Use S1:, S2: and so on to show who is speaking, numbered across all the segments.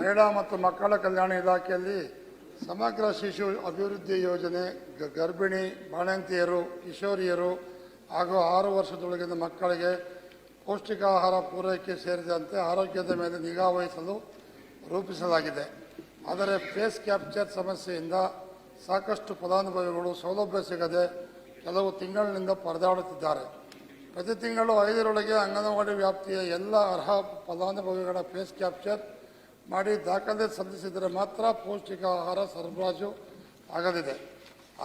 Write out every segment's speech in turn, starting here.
S1: ಮಹಿಳಾ ಮತ್ತು ಮಕ್ಕಳ ಕಲ್ಯಾಣ ಇಲಾಖೆಯಲ್ಲಿ ಸಮಗ್ರ ಶಿಶು ಅಭಿವೃದ್ಧಿ ಯೋಜನೆ ಗರ್ಭಿಣಿ, ಬಾಣಂತಿಯರು, ಕಿಶೋರಿಯರು ಹಾಗೂ ಆರು ವರ್ಷದೊಳಗಿನ ಮಕ್ಕಳಿಗೆ ಪೌಷ್ಟಿಕಾಹಾರ ಪೂರೈಕೆ ಸೇರಿದಂತೆ ಆರೋಗ್ಯದ ಮೇಲೆ ನಿಗಾ ವಹಿಸಲು ರೂಪಿಸಲಾಗಿದೆ. ಆದರೆ ಫೇಸ್ ಕ್ಯಾಪ್ಚರ್ ಸಮಸ್ಯೆಯಿಂದ ಸಾಕಷ್ಟು ಫಲಾನುಭವಿಗಳು ಸೌಲಭ್ಯ ಸಿಗದೆ ಕೆಲವು ತಿಂಗಳಿನಿಂದ ಪರದಾಡುತ್ತಿದ್ದಾರೆ. ಪ್ರತಿ ತಿಂಗಳು ಐದರೊಳಗೆ ಅಂಗನವಾಡಿ ವ್ಯಾಪ್ತಿಯ ಎಲ್ಲ ಅರ್ಹ ಫಲಾನುಭವಿಗಳ ಫೇಸ್ ಕ್ಯಾಪ್ಚರ್ ಮಾಡಿ ದಾಖಲೆ ಸಲ್ಲಿಸಿದರೆ ಮಾತ್ರ ಪೌಷ್ಟಿಕ ಆಹಾರ ಸರಬರಾಜು ಆಗಲಿದೆ.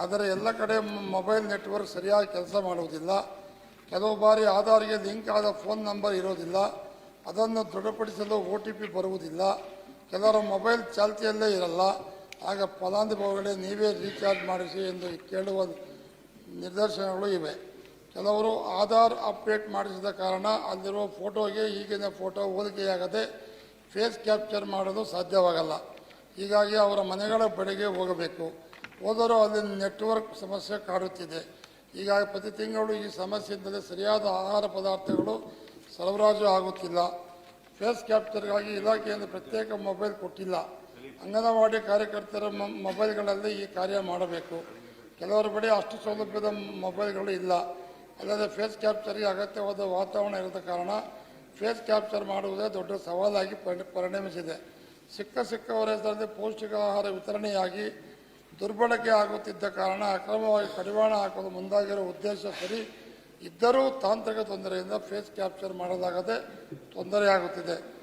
S1: ಆದರೆ ಎಲ್ಲ ಕಡೆ ಮೊಬೈಲ್ ನೆಟ್ವರ್ಕ್ ಸರಿಯಾಗಿ ಕೆಲಸ ಮಾಡುವುದಿಲ್ಲ. ಕೆಲವು ಬಾರಿ ಆಧಾರ್ಗೆ ಲಿಂಕ್ ಆದ ಫೋನ್ ನಂಬರ್ ಇರೋದಿಲ್ಲ. ಅದನ್ನು ದೃಢಪಡಿಸಲು ಒ ಟಿ ಪಿ ಬರುವುದಿಲ್ಲ. ಕೆಲವರ ಮೊಬೈಲ್ ಚಾಲ್ತಿಯಲ್ಲೇ ಇರಲ್ಲ. ಆಗ ಫಲಾನುಭವಿಗಳೇ ನೀವೇ ರೀಚಾರ್ಜ್ ಮಾಡಿಸಿ ಎಂದು ಕೇಳುವ ನಿದರ್ಶನಗಳು ಇವೆ. ಕೆಲವರು ಆಧಾರ್ ಅಪ್ಡೇಟ್ ಮಾಡಿಸಿದ ಕಾರಣ ಅಲ್ಲಿರುವ ಫೋಟೋಗೆ ಈಗಿನ ಫೋಟೋ ಹೋಲಿಕೆಯಾಗದೆ ಫೇಸ್ ಕ್ಯಾಪ್ಚರ್ ಮಾಡೋದು ಸಾಧ್ಯವಾಗಲ್ಲ. ಹೀಗಾಗಿ ಅವರ ಮನೆಗಳ ಬಳಿಗೆ ಹೋಗಬೇಕು. ಹೋದರೂ ಅಲ್ಲಿ ನೆಟ್ವರ್ಕ್ ಸಮಸ್ಯೆ ಕಾಡುತ್ತಿದೆ. ಹೀಗಾಗಿ ಪ್ರತಿ ತಿಂಗಳು ಈ ಸಮಸ್ಯೆಯಿಂದಲೇ ಸರಿಯಾದ ಆಹಾರ ಪದಾರ್ಥಗಳು ಸರಬರಾಜು ಆಗುತ್ತಿಲ್ಲ. ಫೇಸ್ ಕ್ಯಾಪ್ಚರ್ಗಾಗಿ ಇಲಾಖೆಯಿಂದ ಪ್ರತ್ಯೇಕ ಮೊಬೈಲ್ ಕೊಟ್ಟಿಲ್ಲ. ಅಂಗನವಾಡಿ ಕಾರ್ಯಕರ್ತರ ಮೊಬೈಲ್ಗಳಲ್ಲಿ ಈ ಕಾರ್ಯ ಮಾಡಬೇಕು. ಕೆಲವರ ಬಳಿ ಅಷ್ಟು ಸೌಲಭ್ಯದ ಮೊಬೈಲ್ಗಳು ಇಲ್ಲ. ಅಲ್ಲದೆ ಫೇಸ್ ಕ್ಯಾಪ್ಚರ್ಗೆ ಅಗತ್ಯವಾದ ವಾತಾವರಣ ಇರದ ಕಾರಣ ಫೇಸ್ ಕ್ಯಾಪ್ಚರ್ ಮಾಡುವುದೇ ದೊಡ್ಡ ಸವಾಲಾಗಿ ಪರಿ- ಪರಿಣಮಿಸಿದೆ. ಸಿಕ್ಕ ಸಿಕ್ಕವರ ಹೆಸರಲ್ಲಿ ಪೌಷ್ಟಿಕ ಆಹಾರ ವಿತರಣೆಯಾಗಿ ದುರ್ಬಳಕೆ ಆಗುತ್ತಿದ್ದ ಕಾರಣ ಅಕ್ರಮವಾಗಿ ಕಡಿವಾಣ ಹಾಕಲು ಮುಂದಾಗಿರುವ ಉದ್ದೇಶ ಸರಿ ಇದ್ದರೂ ತಾಂತ್ರಿಕ ತೊಂದರೆಯಿಂದ ಫೇಸ್ ಕ್ಯಾಪ್ಚರ್ ಮಾಡಲಾಗದೆ ತೊಂದರೆಯಾಗುತ್ತಿದೆ.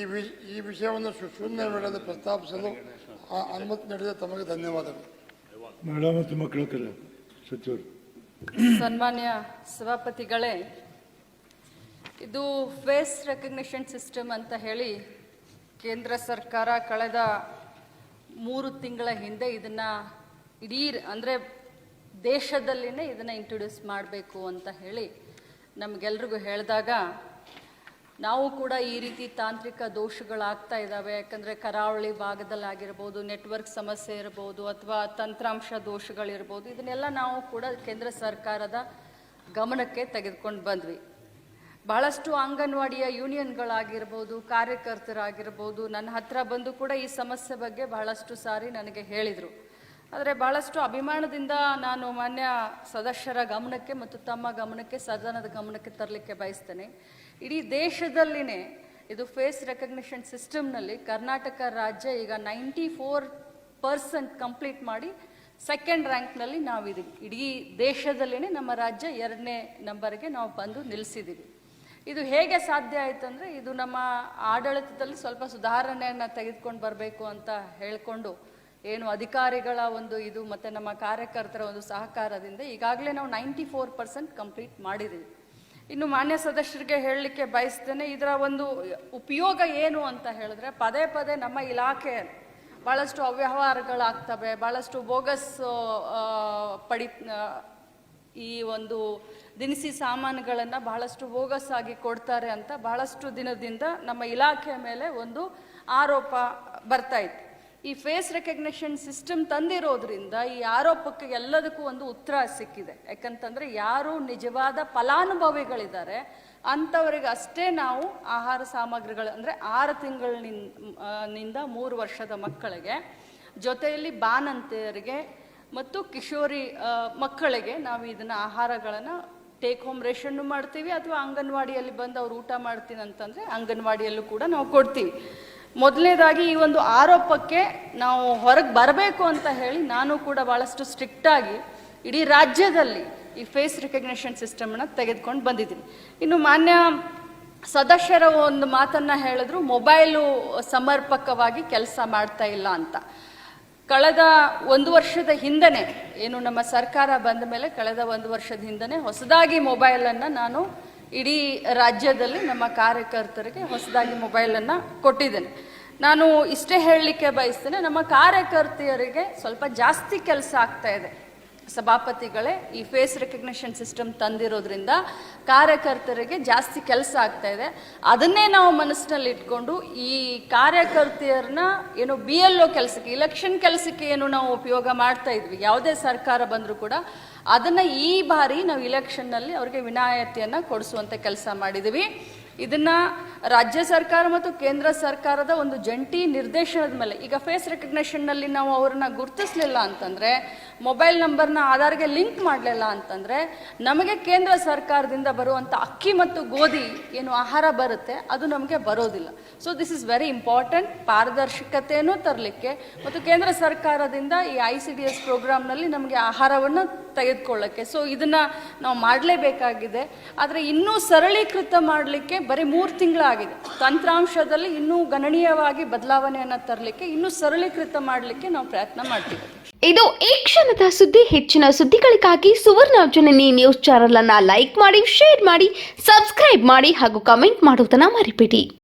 S1: ಈ ವಿ ಈ ವಿಷಯವನ್ನು ಶೂನ್ಯ ವೇಳೆಯಲ್ಲಿ ಪ್ರಸ್ತಾಪಿಸಲು ಆ- ಅನುಮತಿ ನೀಡಿದ ತಮಗೆ ಧನ್ಯವಾದಗಳು.
S2: ಮೇಡಮ್ ಮತ್ತು ಮಕ್ಕಳ ಕಲ್ಯಾಣ ಸಚಿವರು.
S3: ಸನ್ಮಾನ್ಯ ಸಭಾಪತಿಗಳೇ ಇದು ಫೇಸ್ ರೆಕಗ್ನಿಷನ್ ಸಿಸ್ಟಮ್ ಅಂತ ಹೇಳಿ ಕೇಂದ್ರ ಸರ್ಕಾರ ಕಳೆದ ಮೂರು ತಿಂಗಳ ಹಿಂದೆ ಇದನ್ನು ಇಡೀ ಅಂದರೆ ದೇಶದಲ್ಲಿನೇ ಇದನ್ನು ಇಂಟ್ರೊಡ್ಯೂಸ್ ಮಾಡಬೇಕು ಅಂತ ಹೇಳಿ ನಮಗೆಲ್ರಿಗೂ ಹೇಳಿದಾಗ ನಾವು ಕೂಡ ಈ ರೀತಿ ತಾಂತ್ರಿಕ ದೋಷಗಳಾಗ್ತಾ ಇದ್ದಾವೆ ಯಾಕಂದರೆ ಕರಾವಳಿ ಭಾಗದಲ್ಲಾಗಿರ್ಬೋದು, ನೆಟ್ವರ್ಕ್ ಸಮಸ್ಯೆ ಇರ್ಬೋದು, ಅಥವಾ ತಂತ್ರಾಂಶ ದೋಷಗಳಿರ್ಬೋದು, ಇದನ್ನೆಲ್ಲ ನಾವು ಕೂಡ ಕೇಂದ್ರ ಸರ್ಕಾರದ ಗಮನಕ್ಕೆ ತೆಗೆದುಕೊಂಡು ಬಂದ್ವಿ. ಬಹಳಷ್ಟು ಅಂಗನವಾಡಿಯ ಯೂನಿಯನ್ಗಳಾಗಿರ್ಬೋದು, ಕಾರ್ಯಕರ್ತರಾಗಿರ್ಬೋದು, ನನ್ನ ಹತ್ರ ಬಂದು ಕೂಡ ಈ ಸಮಸ್ಯೆ ಬಗ್ಗೆ ಬಹಳಷ್ಟು ಸಾರಿ ನನಗೆ ಹೇಳಿದರು. ಆದರೆ ಬಹಳಷ್ಟು ಅಭಿಮಾನದಿಂದ ನಾನು ಮಾನ್ಯ ಸದಸ್ಯರ ಗಮನಕ್ಕೆ ಮತ್ತು ತಮ್ಮ ಗಮನಕ್ಕೆ, ಸದನದ ಗಮನಕ್ಕೆ ತರಲಿಕ್ಕೆ ಬಯಸ್ತೇನೆ. ಇಡೀ ದೇಶದಲ್ಲಿನೇ ಇದು ಫೇಸ್ ರೆಕಗ್ನಿಷನ್ ಸಿಸ್ಟಮ್ನಲ್ಲಿ ಕರ್ನಾಟಕ ರಾಜ್ಯ ಈಗ ನೈಂಟಿ ಫೋರ್ ಪರ್ಸೆಂಟ್ ಕಂಪ್ಲೀಟ್ ಮಾಡಿ ಸೆಕೆಂಡ್ ರ್ಯಾಂಕ್ನಲ್ಲಿ ನಾವಿದ್ದೀವಿ ಇಡೀ ದೇಶದಲ್ಲಿನೇ ನಮ್ಮ ರಾಜ್ಯ ಎರಡನೇ ನಂಬರ್ಗೆ ನಾವು ಬಂದು ನಿಲ್ಲಿಸಿದ್ದೀವಿ ಇದು ಹೇಗೆ ಸಾಧ್ಯ ಆಯ್ತು ಅಂದರೆ ಇದು ನಮ್ಮ ಆಡಳಿತದಲ್ಲಿ ಸ್ವಲ್ಪ ಸುಧಾರಣೆಯನ್ನು ತೆಗೆದುಕೊಂಡು ಬರಬೇಕು ಅಂತ ಹೇಳಿಕೊಂಡು ಏನು ಅಧಿಕಾರಿಗಳ ಒಂದು ಇದು ಮತ್ತು ನಮ್ಮ ಕಾರ್ಯಕರ್ತರ ಒಂದು ಸಹಕಾರದಿಂದ ಈಗಾಗಲೇ ನಾವು ನೈಂಟಿ ಫೋರ್ ಪರ್ಸೆಂಟ್ ಕಂಪ್ಲೀಟ್ ಮಾಡಿದ್ದೀವಿ ಇನ್ನು ಮಾನ್ಯ ಸದಸ್ಯರಿಗೆ ಹೇಳಲಿಕ್ಕೆ ಬಯಸ್ತೇನೆ, ಇದರ ಒಂದು ಉಪಯೋಗ ಏನು ಅಂತ ಹೇಳಿದ್ರೆ ಪದೇ ಪದೇ ನಮ್ಮ ಇಲಾಖೆ ಭಾಳಷ್ಟು ಅವ್ಯವಹಾರಗಳಾಗ್ತವೆ ಭಾಳಷ್ಟು ಬೋಗಸ್ ಪಡಿ ಈ ಒಂದು ದಿನಸಿ ಸಾಮಾನುಗಳನ್ನು ಬಹಳಷ್ಟು ಬೋಗಸ್ ಆಗಿ ಕೊಡ್ತಾರೆ ಅಂತ ಬಹಳಷ್ಟು ದಿನದಿಂದ ನಮ್ಮ ಇಲಾಖೆಯ ಮೇಲೆ ಒಂದು ಆರೋಪ ಬರ್ತಾ ಇತ್ತು. ಈ ಫೇಸ್ ರೆಕಗ್ನಿಷನ್ ಸಿಸ್ಟಮ್ ತಂದಿರೋದ್ರಿಂದ ಈ ಆರೋಪಕ್ಕೆ ಎಲ್ಲದಕ್ಕೂ ಒಂದು ಉತ್ತರ ಸಿಕ್ಕಿದೆ. ಯಾಕಂತಂದ್ರೆ ಯಾರು ನಿಜವಾದ ಫಲಾನುಭವಿಗಳಿದ್ದಾರೆ, ಅಂಥವರಿಗೆ ಅಷ್ಟೇ ನಾವು ಆಹಾರ ಸಾಮಗ್ರಿಗಳು ಅಂದರೆ ಆರು ತಿಂಗಳಿನಿಂದ ಮೂರು ವರ್ಷದ ಮಕ್ಕಳಿಗೆ ಜೊತೆಯಲ್ಲಿ ಬಾಣಂತಿಯರಿಗೆ ಮತ್ತು ಕಿಶೋರಿ ಮಕ್ಕಳಿಗೆ ನಾವು ಇದನ್ನು ಆಹಾರಗಳನ್ನು ಟೇಕ್ ಹೋಮ್ ರೇಷನ್ನು ಮಾಡ್ತೀವಿ, ಅಥವಾ ಅಂಗನವಾಡಿಯಲ್ಲಿ ಬಂದು ಅವ್ರು ಊಟ ಮಾಡ್ತೀನಿ ಅಂತಂದರೆ ಅಂಗನವಾಡಿಯಲ್ಲೂ ಕೂಡ ನಾವು ಕೊಡ್ತೀವಿ. ಮೊದಲನೇದಾಗಿ ಈ ಒಂದು ಆರೋಪಕ್ಕೆ ನಾವು ಹೊರಗೆ ಬರಬೇಕು ಅಂತ ಹೇಳಿ ನಾನು ಕೂಡ ಭಾಳಷ್ಟು ಸ್ಟ್ರಿಕ್ಟಾಗಿ ಇಡೀ ರಾಜ್ಯದಲ್ಲಿ ಈ ಫೇಸ್ ರಿಕಗ್ನಿಷನ್ ಸಿಸ್ಟಮ್ನ ತೆಗೆದುಕೊಂಡು ಬಂದಿದ್ದೀನಿ. ಇನ್ನು ಮಾನ್ಯ ಸದಸ್ಯರ ಒಂದು ಮಾತನ್ನು ಹೇಳಿದ್ರು ಮೊಬೈಲು ಸಮರ್ಪಕವಾಗಿ ಕೆಲಸ ಮಾಡ್ತಾ ಇಲ್ಲ ಅಂತ. ಕಳೆದ ಒಂದು ವರ್ಷದ ಹಿಂದನೆ, ಏನು ನಮ್ಮ ಸರ್ಕಾರ ಬಂದ ಮೇಲೆ ಕಳೆದ ಒಂದು ವರ್ಷದ ಹಿಂದನೆ ಹೊಸದಾಗಿ ಮೊಬೈಲನ್ನು ನಾನು ಇಡೀ ರಾಜ್ಯದಲ್ಲಿ ನಮ್ಮ ಕಾರ್ಯಕರ್ತರಿಗೆ ಹೊಸದಾಗಿ ಮೊಬೈಲನ್ನು ಕೊಟ್ಟಿದ್ದೇನೆ. ನಾನು ಇಷ್ಟೇ ಹೇಳಲಿಕ್ಕೆ ಬಯಸ್ತೇನೆ, ನಮ್ಮ ಕಾರ್ಯಕರ್ತೆಯರಿಗೆ ಸ್ವಲ್ಪ ಜಾಸ್ತಿ ಕೆಲಸ ಆಗ್ತಾ ಇದೆ. ಸಭಾಪತಿಗಳೇ, ಈ ಫೇಸ್ ರೆಕಗ್ನಿಷನ್ ಸಿಸ್ಟಮ್ ತಂದಿರೋದ್ರಿಂದ ಕಾರ್ಯಕರ್ತರಿಗೆ ಜಾಸ್ತಿ ಕೆಲಸ ಆಗ್ತಾ ಇದೆ. ಅದನ್ನೇ ನಾವು ಮನಸ್ಸಿನಲ್ಲಿ ಇಟ್ಕೊಂಡು ಈ ಕಾರ್ಯಕರ್ತೆಯರನ್ನ ಏನು ಬಿ ಎಲ್ ಒ ಕೆಲಸಕ್ಕೆ ಇಲೆಕ್ಷನ್ ಕೆಲಸಕ್ಕೆ ಏನು ನಾವು ಉಪಯೋಗ ಮಾಡ್ತಾ ಇದ್ವಿ. ಯಾವುದೇ ಸರ್ಕಾರ ಬಂದರೂ ಕೂಡ ಅದನ್ನು ಈ ಬಾರಿ ನಾವು ಇಲೆಕ್ಷನ್ನಲ್ಲಿ ಅವ್ರಿಗೆ ವಿನಾಯಿತಿಯನ್ನು ಕೊಡಿಸುವಂಥ ಕೆಲಸ ಮಾಡಿದ್ದೀವಿ ಇದನ್ನ ರಾಜ್ಯ ಸರ್ಕಾರ ಮತ್ತು ಕೇಂದ್ರ ಸರ್ಕಾರದ ಒಂದು ಜಂಟಿ ನಿರ್ದೇಶನದ ಮೇಲೆ, ಈಗ ಫೇಸ್ ರೆಕಗ್ನೇಷನ್ನಲ್ಲಿ ನಾವು ಅವರನ್ನು ಗುರುತಿಸಲಿಲ್ಲ ಅಂತಂದರೆ ಮೊಬೈಲ್ ನಂಬರ್ನ ಆಧಾರ್ಗೆ ಲಿಂಕ್ ಮಾಡಲಿಲ್ಲ ಅಂತಂದರೆ, ನಮಗೆ ಕೇಂದ್ರ ಸರ್ಕಾರದಿಂದ ಬರುವಂಥ ಅಕ್ಕಿ ಮತ್ತು ಗೋಧಿ ಏನು ಆಹಾರ ಬರುತ್ತೆ, ಅದು ನಮಗೆ ಬರೋದಿಲ್ಲ. So this is very important ಪಾರದರ್ಶಕತೆಯನ್ನು ತರಲಿಕ್ಕೆ ಮತ್ತು ಕೇಂದ್ರ ಸರ್ಕಾರದಿಂದ ಈ ಐ ಸಿ ಡಿ ಎಸ್ ಪ್ರೋಗ್ರಾಮ್ನಲ್ಲಿ ನಮಗೆ ಆಹಾರವನ್ನು ತೆಗೆದುಕೊಳ್ಳೋಕ್ಕೆ. ಸೊ ಇದನ್ನು ನಾವು ಮಾಡಲೇಬೇಕಾಗಿದೆ. ಆದರೆ ಇನ್ನೂ ಸರಳೀಕೃತ ಮಾಡಲಿಕ್ಕೆ ಬರೀ ಮೂರು ತಿಂಗಳಾಗಿದೆ. ತಂತ್ರಾಂಶದಲ್ಲಿ ಇನ್ನೂ ಗಣನೀಯವಾಗಿ ಬದಲಾವಣೆಯನ್ನು ತರಲಿಕ್ಕೆ, ಇನ್ನೂ ಸರಳೀಕೃತ ಮಾಡಲಿಕ್ಕೆ ನಾವು ಪ್ರಯತ್ನ ಮಾಡ್ತೀವಿ.
S4: ಇದು ಈ ಕ್ಷಣದ ಸುದ್ದಿ. ಹೆಚ್ಚಿನ ಸುದ್ದಿಗಳಿಗಾಗಿ ಸುವರ್ಣ ಜನನಿ ನ್ಯೂಸ್ ಚಾನೆಲ್ ಅನ್ನ ಲೈಕ್ ಮಾಡಿ, ಶೇರ್ ಮಾಡಿ, ಸಬ್ಸ್ಕ್ರೈಬ್ ಮಾಡಿ ಹಾಗೂ ಕಮೆಂಟ್ ಮಾಡುವುದನ್ನ ಮರಿಬೇಡಿ.